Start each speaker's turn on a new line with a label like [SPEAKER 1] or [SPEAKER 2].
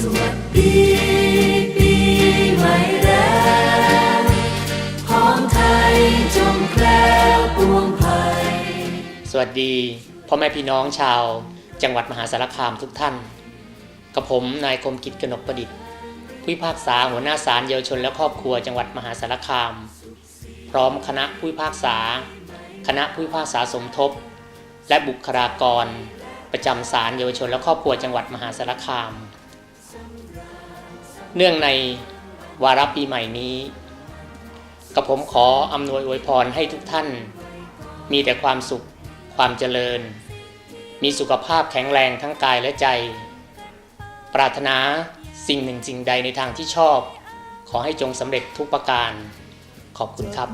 [SPEAKER 1] สวัสดีปีใหม่แล้วของไทยจงแคล้วปวงภัย
[SPEAKER 2] สวัสดีพ่อแม่พี่น้องชาว จังหวัดมหาสารคามทุกท่าน กับผมนายคมกิจกนกประดิษฐ์ผู้พิพากษาหัวหน้าศาลเยาวชนและครอบครัวจังหวัดมหาสารคาม พร้อมคณะผู้พิพากษา คณะผู้พิพากษาสมทบ และบุคลากร ประจำศาลเยาวชนและครอบครัวจังหวัดมหาสารคาม เนื่องในวาระปีใหม่นี้ กับผมขออำนวยอวยพรให้ทุกท่าน มีแต่ความสุขความเจริญ มีสุขภาพแข็งแรงทั้งกายและใจ ปรารถนาสิ่งหนึ่งสิ่งใดในทางที่ชอบ ขอให้จงสำเร็จทุกประการ ขอบคุณครับ